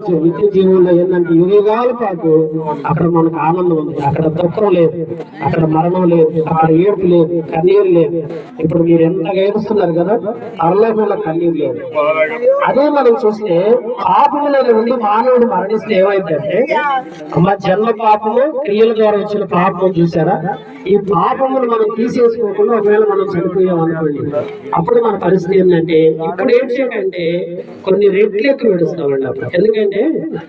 నిత్య జీవుల్లో ఏంటంటే యుగాల పాటు అక్కడ మనకు ఆనందం ఉంది. అక్కడ దుఃఖం లేదు. అక్కడ మరణం లేదు. అక్కడ ఏడుపు లేదు. కన్నీరు లేదు. ఇప్పుడు మీరు ఎంతగా ఏడుస్తున్నారు కదా? పరలోకంలో కన్నీరు లేదు. అదే మనం చూస్తే పాపముల నుండి మానవుడు మరణిస్తే ఏమైందంటే మా జన్మ పాపము క్రియల ద్వారా వచ్చిన పాపము చూసారా? ఈ పాపమును మనం తీసేసుకోకుండా ఒకవేళ మనం చనిపోయాం అనుకోండి అప్పుడు మన పరిస్థితి ఏంటంటే ఇప్పుడు చేయాలంటే కొన్ని రెట్లు ఎక్కువ అప్పుడు. ఎందుకంటే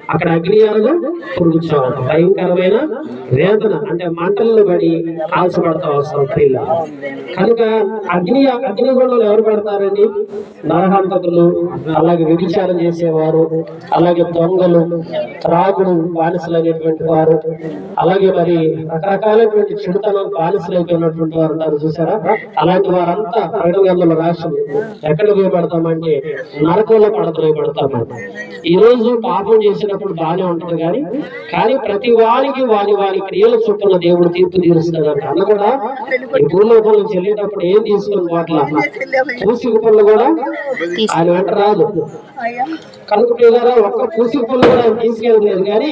అక్కడ అగ్నియాలను పురుగుచాం భయంకరమైన వేదన అంటే మంటల్లో పడి ఆశపడతా వస్తాం స్త్రీలు. కనుక అగ్ని అగ్నిగుండంలో ఎవరు పడతారండి? నరహంతకులు అలాగే వ్యభిచారం చేసేవారు అలాగే దొంగలు త్రాగుడు బానిసలు అనేటువంటి వారు అలాగే మరి రకరకాలైనటువంటి చెడుతనం బానిసలు అయిపోయినటువంటి వారు ఉన్నారు చూసారా? అలాంటి వారంతా ప్రకటన గ్రంథంలో రాష్ట్రం ఎక్కడ పోయబడతామంటే నరకంలో పడతలో పడతామండి ఈ రోజు పాపం చేసినప్పుడు బాగానే ఉంటుంది కానీ కానీ ప్రతి వారికి వారి వారి క్రియల చుట్టూ దేవుడు తీర్పు తీరుస్తాడంట. అన్న కూడా ఈ భూలోకం నుంచి వెళ్ళేటప్పుడు ఏం తీసుకుని పోట్ల పూసిక పనులు కూడా ఆయన వెంట రాదు. కనుక పిల్లరా ఒక్క పూసిక పనులు కూడా ఆయన తీసుకెళ్ళలేదు కానీ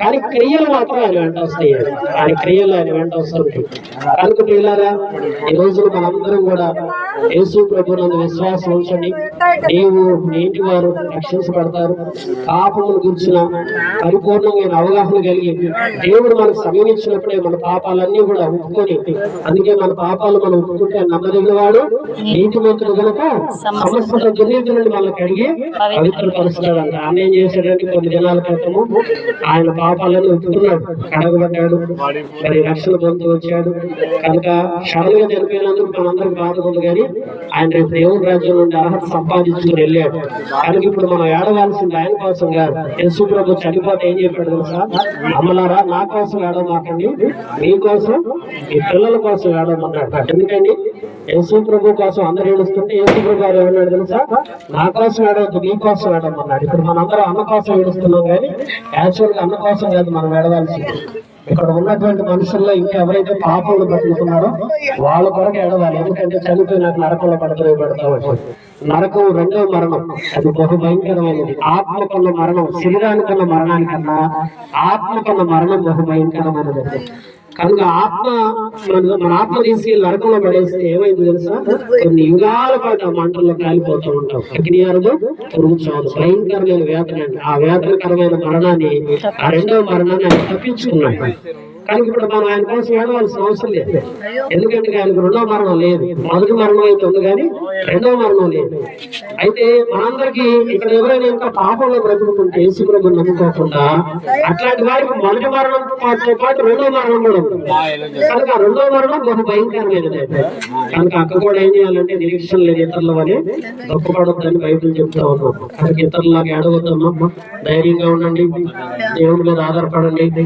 కానీ క్రియలు మాత్రం ఆయన వెంట వస్తాయి. ఆయన క్రియలు ఆయన వెంట వస్తుంటాయి కనుక పిల్లారా ఈ రోజున మనందరం కూడా యేసు ప్రభునందు విశ్వాసం ఉంచండి. నీవు నీటి వారు రక్షించబడతారు. పాపమును గురించిన పరిపూర్ణమైన అవగాహన కలిగి దేవుడు మనకు సమీపించినప్పుడే మన పాపాలన్నీ కూడా ఒప్పుకొని అందుకే మన పాపాలు మనం ఒప్పుకుంటే నమ్మదగిన వాడు నీతి మంత్రులు కనుక సమస్త దుర్నీతి నుండి మనల్ని కడిగి పవిత్ర పరుస్తాడంట ఆయన ఏం చేశాడంటే కొన్ని దినాల క్రితము ఆయన పాపాలను ఒప్పుకున్నాడు కడగబడ్డాడు. మరి రక్షణ పొందుతూ వచ్చాడు. కనుక క్షణంగా చనిపోయినందుకు మనందరికి బాధ ఉంది కానీ ఆయన రేపు దేవుని రాజ్యం నుండి అర్హత సంపాదించుకుని వెళ్ళాడు. కనుక ఇప్పుడు మనం ఏడవలసింది ఆయన కోసం కాదు యేసు ప్రభు చనిపోతే ఏం చెప్పాడు తెలుసా? అమ్మలారా నా కోసం ఏడవమాకండి. మీ కోసం మీ పిల్లల కోసం ఏడవమన్నాడు ఎందుకండి? యేసు ప్రభు కోసం అందరు ఏడుస్తుంటే యేసు ప్రభు గారు ఏమన్నాడు తెలుసా? నా కోసం ఏడవద్దు నీ కోసం ఏడవమన్నాడు. ఇప్పుడు మనందరం అన్న కోసం ఏడుస్తున్నాం కానీ యాక్చువల్గా అన్న కోసం కాదు మనం ఏడవాల్సింది. ఇక్కడ ఉన్నటువంటి మనుషుల్లో ఇంకా ఎవరైతే పాపంలో బతుకుతున్నారో వాళ్ళ కొరకు ఎడవాలి ఎందుకంటే చనిపోయినాక నరకంలో పడతాయి పెడతాం నరకం రెండవ మరణం. అది బహు భయంకరమైనది ఆత్మకున్న మరణం శరీరానికన్న మరణానికన్నా ఆత్మకున్న మరణం బహు భయంకరమైనది కనుక ఆత్మ మన మన ఆత్మ తీసి నరకంలో పడేస్తే ఏమైంది తెలుసా? కొన్ని యుగాల పాటు ఆ మంటల్లో కాలిపోతూ ఉంటాం. అగ్నియారులు పురుగు చావు భయంకరమైన వేతన ఆ వేతనకరమైన మరణాన్ని ఆ రెండవ మరణాన్ని ఆయన తప్పించుకున్నాడు. కానీ ఇప్పుడు మనం ఆయన కోసం ఏడవలసిన అవసరం లేదు. ఎందుకంటే ఆయనకు రెండవ మరణం లేదు. మొదటి మరణం అయితే ఉంది కానీ రెండవ మరణం లేదు. అయితే మనందరికి ఇక్కడ ఎవరైనా ఇంకా పాపంలో బ్రతుకుతుంటే యేసు ప్రభుని నమ్ముకోకుండా అట్లాంటి వారికి మొదటి మరణం పాటుతో పాటు రెండవ మరణం కూడా ఉంటుంది కనుక రెండో రెండవ మరణం బహు భయంకరమైనది కనుక అక్క కూడా ఏం చేయాలంటే నిరీక్షణ లేని ఇతరుల వల్ల గొప్పపడొద్దని బైబిల్ చెప్తా ఉన్నాం. కనుక ఇతరులాగా ఏడవద్దమ్మా ధైర్యంగా ఉండండి. దేవుడి మీద ఆధారపడండి.